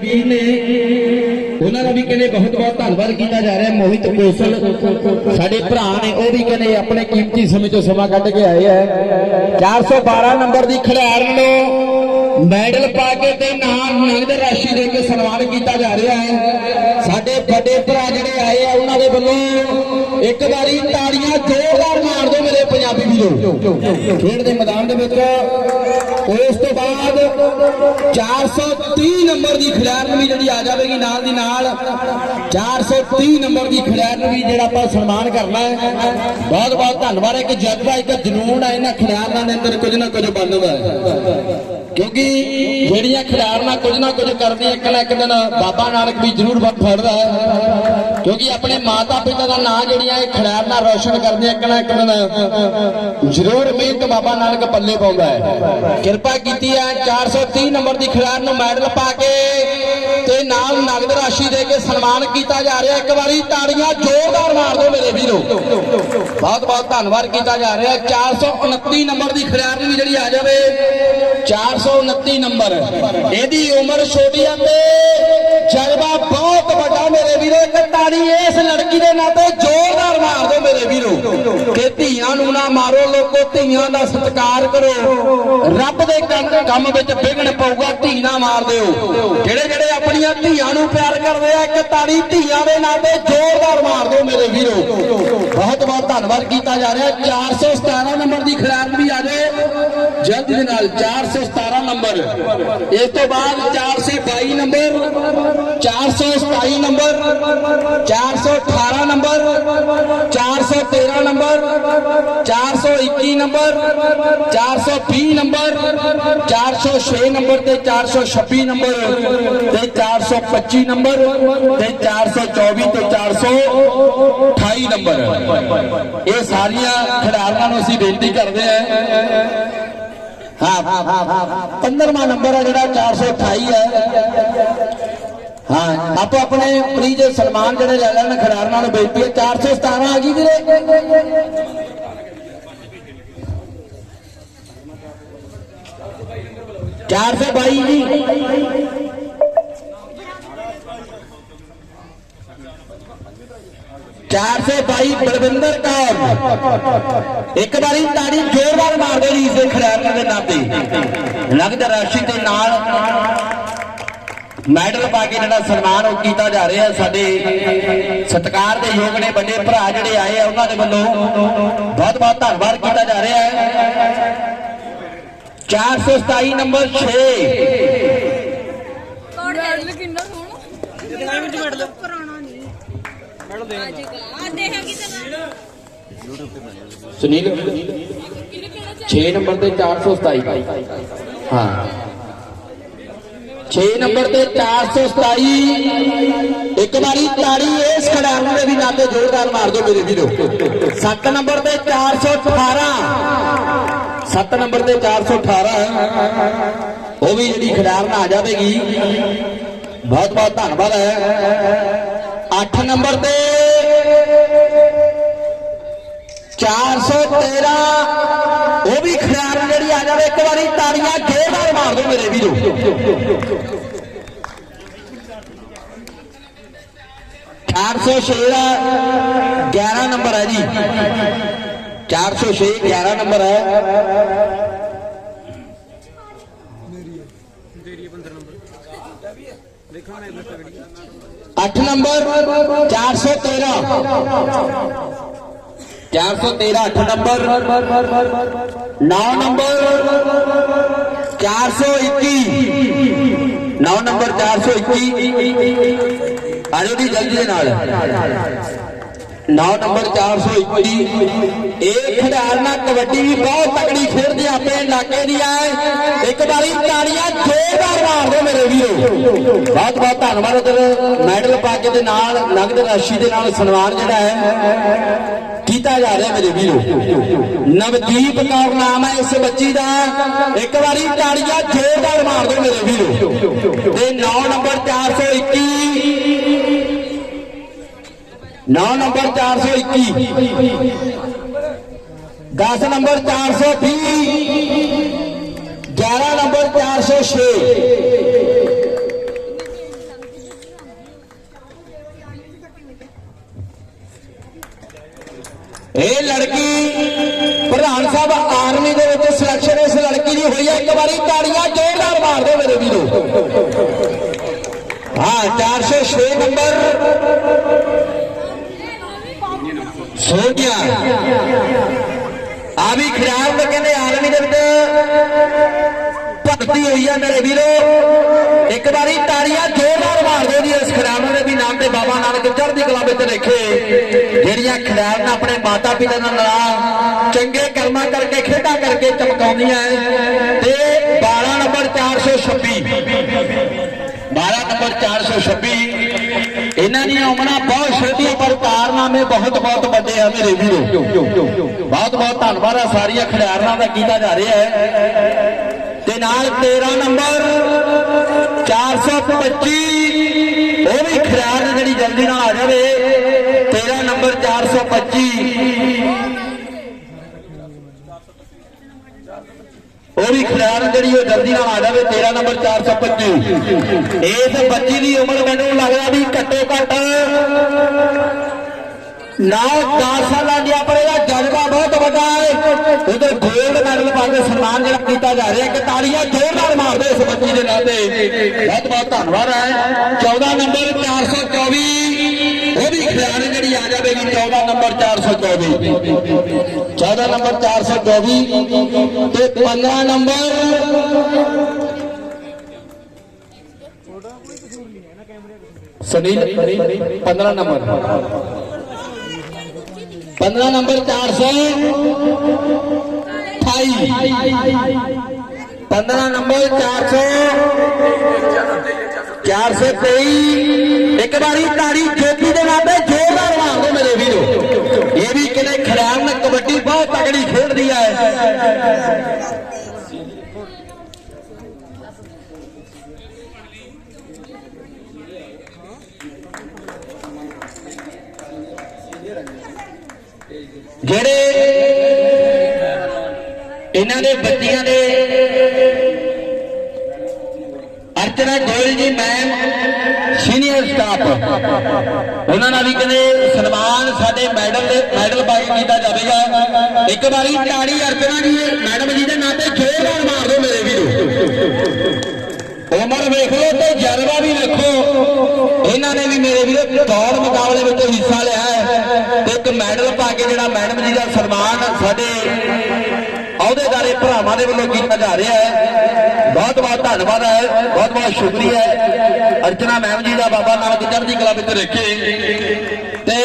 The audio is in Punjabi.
ਵੀਰ ਨੇ ਉਹਨਾਂ ਦਾ ਵੀ ਕਹਿੰਦੇ ਬਹੁਤ ਬਹੁਤ ਧੰਨਵਾਦ ਕੀਤਾ ਜਾ ਰਿਹਾ ਮੋਹਿਤ ਕੋਸਲ ਸਾਡੇ ਭਰਾ ਨੇ ਉਹ ਵੀ ਕਹਿੰਦੇ ਆਪਣੇ ਕੀਮਤੀ ਸਮੇਂ ਚੋਂ ਸਮਾਂ ਕੱਢ ਕੇ ਆਏ ਆ। 412 ਨੰਬਰ ਦੀ ਖਿਡਾਰਨ ਨੂੰ ਮੈਡਲ ਪਾ ਕੇ ਤੇ ਨਾਮ ਨਗਦ ਰਾਸ਼ੀ ਦੇ ਕੇ ਸਨਮਾਨ ਕੀਤਾ ਜਾ ਰਿਹਾ ਹੈ। ਸਾਡੇ ਵੱਡੇ ਭਰਾ ਜਿਹੜੇ ਆਏ ਆ, ਉਹਨਾਂ ਦੇ ਵੱਲੋਂ ਇੱਕ ਵਾਰੀ ਤਾੜੀਆਂ ਜ਼ੋਰਦਾਰ ਮਾਰ ਦਿਓ ਮੇਰੇ ਪੰਜਾਬੀ ਵੀਰੋ। ਖੇਡ ਦੇ ਮੈਦਾਨ ਦੇ ਵਿੱਚ ਉਸ ਤੋਂ ਬਾਅਦ 430 ਨੰਬਰ ਦੀ ਖਿਡਾਰਨ ਵੀ ਜਿਹੜੀ ਆ ਜਾਵੇਗੀ ਨਾਲ ਦੀ ਨਾਲ। 430 ਨੰਬਰ ਦੀ ਖਿਡਾਰਨ ਵੀ ਜਿਹੜਾ ਆਪਾਂ ਸਨਮਾਨ ਕਰਨਾ ਹੈ। ਬਹੁਤ ਬਹੁਤ ਧੰਨਵਾਦ। ਹੈ ਕਿ ਜਜ਼ਬਾ, ਇੱਕ ਜਨੂਨ ਹੈ ਇਹਨਾਂ ਖਿਡਾਰਨਾਂ ਦੇ ਅੰਦਰ ਕੁਝ ਨਾ ਕੁਝ ਬਣਦਾ ਹੈ। ਕਿਉਂਕਿ ਜਿਹੜੀਆਂ ਖਿਡਾਰਨਾਂ ਕੁਝ ਨਾ ਕੁਝ ਕਰਦੀਆਂ ਇੱਕ ਨਾ ਇੱਕ ਦਿਨ ਬਾਬਾ ਨਾਨਕ ਵੀ ਜ਼ਰੂਰ ਵ- ਫੜਦਾ ਹੈ। ਕਿਉਂਕਿ ਆਪਣੇ ਮਾਤਾ ਪਿਤਾ ਦਾ ਨਾਂ ਜਿਹੜੀਆਂ ਇਹ ਖਿਡਾਰਨਾਂ ਰੌਸ਼ਨ ਕਰਦੀਆਂ ਇੱਕ ਨਾ ਇੱਕ ਦਿਨ, ਜ਼ਰੂਰ ਮਿਹਨਤ ਬਾਬਾ ਨਾਨਕ ਪੱਲੇ ਪਾਉਂਦਾ ਹੈ। ਕਿਰਪਾ ਕੀਤੀ ਹੈ 430 ਨੰਬਰ ਦੀ ਖਿਡਾਰਨ ਨੂੰ ਮੈਡਲ ਪਾ ਕੇ ਤੇ ਨਾਲ ਨਗਦ ਰਾਸ਼ੀ ਦੇ ਕੇ ਸਨਮਾਨ ਕੀਤਾ ਜਾ ਰਿਹਾ। ਇੱਕ ਵਾਰੀ ਤਾੜੀਆਂ ਜ਼ੋਰਦਾਰ ਮਾਰ ਦਿਓ ਮੇਰੇ ਵੀਰੋ। ਬਹੁਤ ਬਹੁਤ ਧੰਨਵਾਦ ਕੀਤਾ ਜਾ ਰਿਹਾ। 429 ਨੰਬਰ ਦੀ ਖਿਡਾਰਨ ਵੀ ਜਿਹੜੀ ਆ ਜਾਵੇ 429 ਨੰਬਰ। ਇਹਦੀ ਉਮਰ ਛੋਟੀ ਆ ਤੇ ਜਜ਼ਬਾ ਬਹੁਤ ਵੱਡਾ ਮੇਰੇ ਵੀਰੋ, ਇੱਕ ਤਾੜੀ ਇਸ ਲੜਕੀ ਦੇ ਨਾਂ ਤੇ ਜ਼ੋਰਦਾਰ ਮਾਰ ਦਿਓ ਮੇਰੇ ਵੀਰੋ। ਕਿ ਧੀਆਂ ਨੂੰ ਨਾ ਮਾਰੋ, ਲੋਕੋ ਧੀਆਂ ਦਾ ਸਤਿਕਾਰ ਕਰੋ। ਰੱਬ ਦੇ ਕੰਮ- ਵਿੱਚ ਵਿਗਣ ਪਊਗਾ, ਧੀ ਨਾ ਮਾਰ ਦਿਓ। ਜਿਹੜੇ ਜਿਹੜੇ ਆਪਣੀਆਂ ਧੀਆਂ ਨੂੰ ਪਿਆਰ ਕਰਦੇ ਆ, ਇੱਕ ਤਾੜੀ ਧੀਆਂ ਦੇ ਨਾਂ ਤੇ ਜ਼ੋਰਦਾਰ ਮਾਰ ਦਿਓ ਮੇਰੇ ਵੀਰੋ। ਬਹੁਤ ਬਹੁਤ ਧੰਨਵਾਦ ਕੀਤਾ ਜਾ ਰਿਹਾ। 417 ਨੰਬਰ ਦੀ ਖਿਡਾਰਨ ਵੀ ਆ ਜਾਏ। ਜਲਦੀ ਦੇ ਨਾਲ 417 ਨੰਬਰ ਇਸ ਤੋਂ ਬਾਅਦ 422 number 427 number 418 number 413 number 421 number 420 number 406 number ਤੇ 426 ਨੰਬਰ ਤੇ 425 ਨੰਬਰ ਤੇ 424 ਤੇ 428 ਨੰਬਰ ਇਹ ਸਾਰੀਆਂ ਖਿਡਾਰਨਾਂ ਨੂੰ ਅਸੀਂ ਬੇਨਤੀ ਕਰਦੇ ਹਾਂ ਹਾਂ 15ਵਾਂ ਨੰਬਰ ਹੈ ਜਿਹੜਾ 428 ਹੈ ਹਾਂ, ਆਪੋ ਆਪਣੇ ਪ੍ਰੀਜ ਸਨਮਾਨ ਜਿਹੜੇ ਲੈ ਲੈਣ ਖਿਡਾਰਨਾਂ ਨੂੰ ਬੇਨਤੀ ਹੈ 417 ਆ ਗਈ ਵੀਰੇ। ਚਾਰ ਸੌ ਬਾਈ ਜੀ। ਚਾਰ ਸੌ ਬਾਈ ਬਲਵਿੰਦਰ ਕੌਰ। ਇੱਕ ਵਾਰੀ ਤਾੜੀ ਜ਼ੋਰਦਾਰ ਮਾਰ ਦੇ ਜੀ ਇਸੇ ਖਿਡਾਰਨ ਦੇ ਨਾਂ ਤੇ। ਨਗਦ ਰਾਸ਼ੀ ਦੇ ਨਾਲ ਮੈਡਲ ਪਾ ਕੇ ਜਿਹੜਾ ਸਨਮਾਨ ਉਹ ਕੀਤਾ ਜਾ ਰਿਹਾ ਸਾਡੇ ਸਤਿਕਾਰ ਦੇ ਯੋਗ ਨੇ ਵੱਡੇ ਭਰਾ ਜਿਹੜੇ ਆਏ ਆ ਉਹਨਾਂ ਦੇ ਵੱਲੋਂ ਬਹੁਤ ਬਹੁਤ ਧੰਨਵਾਦ ਕੀਤਾ ਜਾ ਰਿਹਾ ਹੈ। 427 ਨੰਬਰ 6 ਮੈਡਲ ਕਿੰਨਾ ਸੋਹਣਾ। ਜਿੰਨਾ ਵਿੱਚ ਮੈਡਲ। ਸੁਨੀਲ 6 ਨੰਬਰ ਤੇ 427 ਹਾਂ। 6 ਨੰਬਰ ਤੇ 427 ਇੱਕ ਵਾਰੀ ਤਾੜੀ ਇਸ ਖਿਡਾਰਨ ਦੇ ਵੀ ਨਾਤੇ ਜ਼ੋਰਦਾਰ ਮਾਰ ਦਿਓ ਮੇਰੇ ਵੀਰੋ। 7 ਨੰਬਰ ਤੇ 418 7 ਨੰਬਰ ਤੇ 418 ਉਹ ਵੀ ਜਿਹੜੀ ਖਿਡਾਰਨ ਆ ਜਾਵੇਗੀ। ਬਹੁਤ ਬਹੁਤ ਧੰਨਵਾਦ ਹੈ। 8 ਨੰਬਰ ਤੇ। 413 ਉਹ ਵੀ ਖਿਡਾਰਨ ਜਿਹੜੀ ਆ ਜਾਵੇ, ਇੱਕ ਵਾਰੀ ਤਾੜੀਆਂ ਜ਼ੋਰਦਾਰ ਮਾਰ ਦਿਓ ਮੇਰੇ ਵੀਰੋ। 406 ਦਾ 11 ਨੰਬਰ ਹੈ ਜੀ। 406 11 ਨੰਬਰ ਹੈ। ਅੱਠ ਨੰਬਰ। 413 413 ਅੱਠ ਨੰਬਰ। 9 ਨੰਬਰ 421 9 ਨੰਬਰ 421 ਆਜੋ ਜੀ, ਜਲਦੀ ਦੇ ਨਾਲ। 9 ਨੰਬਰ 421 ਇਹ ਖਿਡਾਰਨਾ ਕਬੱਡੀ ਵੀ ਬਹੁਤ ਤਕੜੀ ਖੇਡਦੇ ਆਪਣੇ ਇਲਾਕੇ ਦੀ ਆ। ਇੱਕ ਵਾਰੀ ਤਾੜੀਆਂ ਜ਼ੋਰਦਾਰ ਮਾਰ ਦਿਓ ਮੇਰੇ ਵੀਰੋ। ਬਹੁਤ ਬਹੁਤ ਧੰਨਵਾਦ ਉਧਰ ਮੈਡਲ ਪਾ ਕੇ ਦੇ ਨਾਲ, ਨਗਦ ਰਾਸ਼ੀ ਦੇ ਨਾਲ ਸਨਮਾਨ ਜਿਹੜਾ ਹੈ, ਕੀਤਾ ਜਾ ਰਿਹਾ ਮੇਰੇ ਵੀਰੋ। ਨਵਦੀਪ ਕੌਰ ਨਾਮ ਹੈ ਇਸ ਬੱਚੀ ਦਾ। ਇੱਕ ਵਾਰੀ ਤਾੜੀਆਂ ਜ਼ੋਰਦਾਰ ਮਾਰ ਦਿਓ ਮੇਰੇ ਵੀਰੋ। ਤੇ 9 ਨੰਬਰ 421 9 ਨੰਬਰ 421 10 ਨੰਬਰ 420 11 ਨੰਬਰ 406 ਇਹ ਲੜਕੀ ਪ੍ਰਧਾਨ ਸਾਹਿਬ ਆਰਮੀ ਦੇ ਵਿੱਚ ਸਿਲੈਕਸ਼ਨ ਇਸ ਲੜਕੀ ਦੀ ਹੋਈ ਹੈ। ਇੱਕ ਵਾਰੀ ਤਾੜੀਆਂ ਜ਼ੋਰਦਾਰ ਮਾਰ ਦਿਓ ਮੇਰੇ ਵੀਰੋ। ਹਾਂ 406 ਨੰਬਰ। ਸੋਗਿਆ ਆ ਵੀ ਖਿਆਲ ਤੇ ਕਹਿੰਦੇ ਆਰਮੀ ਦੇ ਵਿੱਚ ਭਰਤੀ ਹੋਈ ਹੈ ਮੇਰੇ ਵੀਰੋ। ਇੱਕ ਵਾਰੀ ਤਾੜੀਆਂ ਜ਼ੋਰਦਾਰ ਮਾਰ ਦਿਓ ਜੀ ਇਸ ਖਿਡਾਰਨ ਦੇ ਵੀ ਨਾਮ ਤੇ ਬਾਬਾ ਨਾਨਕ ਚੜ੍ਹਦੀ ਕਲਾ ਵਿੱਚ ਰੱਖੇ ਜਿਹੜੀਆਂ ਖਿਡਾਰਨ ਆਪਣੇ ਮਾਤਾ ਪਿਤਾ ਦਾ ਨਾਮ ਚੰਗੇ ਕਰਮਾਂ ਕਰਕੇ, ਖੇਡਾਂ ਕਰਕੇ ਚਮਕਾਉਂਦੀਆਂ ਤੇ 12 ਨੰਬਰ 426 12 ਨੰਬਰ 426 ਇਹਨਾਂ ਦੀਆਂ ਉਮਰਾਂ ਬਹੁਤ ਛੋਟੀਆਂ ਪਰ ਕਾਰਨਾਮੇ ਬਹੁਤ ਬਹੁਤ ਵੱਡੇ ਆ ਮੇਰੇ ਵੀਰੋ। ਬਹੁਤ ਬਹੁਤ ਧੰਨਵਾਦ ਆ ਸਾਰੀਆਂ ਖਿਡਾਰਨਾਂ ਦਾ, ਕੀਤਾ ਜਾ ਰਿਹਾ ਹੈ। ਤੇ ਨਾਲ 13 ਨੰਬਰ 425 ਉਹ ਵੀ ਖਿਡਾਰ ਜਿਹੜੀ ਜਲਦੀ ਨਾਲ ਆ ਜਾਵੇ 13 ਨੰਬਰ 425 ਉਹ ਜਿਹੜੀ ਉਹ ਜਲਦੀ ਨਾਲ ਆ ਜਾਵੇ 13 ਨੰਬਰ 425 ਇਸ ਬੱਚੀ ਦੀ ਉਮਰ ਮੈਨੂੰ ਲੱਗਦਾ ਵੀ ਘੱਟੋ ਘੱਟ 9 10 ਸਾਲਾਂ ਦੀ ਆ ਪਰ ਇਹਦਾ ਜਜ਼ਬਾ ਬਹੁਤ ਵੱਡਾ ਹੈ। ਉਹਦੇ ਗੋਲਡ ਮੈਡਲ ਪਾ ਕੇ ਸਨਮਾਨ ਜਿਹੜਾ ਕੀਤਾ ਜਾ ਰਿਹਾ ਕਿ ਤਾੜੀਆਂ ਜ਼ੋਰ ਨਾਲ ਮਾਰਦੇ ਇਸ ਬੱਚੀ ਦੇ ਨਾਂ ਤੇ। ਬਹੁਤ ਬਹੁਤ ਧੰਨਵਾਦ ਹੈ। 14 ਨੰਬਰ 424 ਉਹ ਵੀ ਖਿਡਾਰੀ ਜਿਹੜੀ ਆ ਜਾਵੇਗੀ 14 ਨੰਬਰ 424 14 ਨੰਬਰ 424 ਤੇ 15 number Sunil 15 number. 15 number 428 15 number 400 423 ਇੱਕ ਵਾਰੀ ਤਾੜੀ ਜੋਤੀ ਦੇ ਨਾਤੇ ਜ਼ੋਰਦਾਰ ਮਾਰ ਮੇਰੇ ਵੀਰੋ। ਇਹ ਵੀ ਕਿਨੇ ਖਿਡਾਰਨ ਕਬੱਡੀ ਬਹੁਤ ਤਗੜੀ ਖੇਡਦੀ ਹੈ ਜਿਹੜੇ ਇਹਨਾਂ ਦੇ ਬੱਚਿਆਂ ਦੇ ਅਰਚਨਾ Goyal ji ma'am senior staff. ਉਹਨਾਂ ਨਾਲ ਵੀ ਕਹਿੰਦੇ ਸਨਮਾਨ ਸਾਡੇ ਮੈਡਲ ਦੇ ਮੈਡਲ ਪਾ ਕੀਤਾ ਜਾਵੇਗਾ। ਇੱਕ ਵਾਰੀ ਤਾੜੀ ਅਰਚਨਾ ਜੀ, ਮੈਡਮ ਜੀ ਦੇ ਨਾਂ ਤੇ ਜ਼ੋਰਦਾਰ ਮਾਰ ਦਿਓ ਮੇਰੇ ਵੀਰੋ। ਉਮਰ ਵੇਖ ਲਓ ਤੇ ਜਲਵਾ ਵੀ ਵੇਖੋ ਇਹਨਾਂ ਨੇ ਵੀ ਮੇਰੇ ਵੀਰੋ ਦੌੜ ਮੁਕਾਬਲੇ ਵਿੱਚ ਹਿੱਸਾ ਲਿਆ ਹੈ। ਤੇ ਇੱਕ ਮੈਡਲ ਪਾ ਕੇ ਜਿਹੜਾ ਮੈਡਮ ਜੀ ਦਾ ਸਨਮਾਨ ਸਾਡੇ ਅਹੁਦੇਦਾਰੇ ਭਰਾਵਾਂ ਦੇ ਵੱਲੋਂ ਕੀਤਾ ਜਾ ਰਿਹਾ ਹੈ। ਬਹੁਤ ਬਹੁਤ ਧੰਨਵਾਦ ਹੈ, ਬਹੁਤ ਬਹੁਤ ਸ਼ੁਕਰੀਆ ਹੈ। ਅਰਚਨਾ ਮੈਮ ਜੀ ਦਾ ਬਾਬਾ ਨਾਨਕ ਚੜ੍ਹਦੀ ਕਲਾ ਵਿੱਚ ਰੱਖੇ। ਤੇ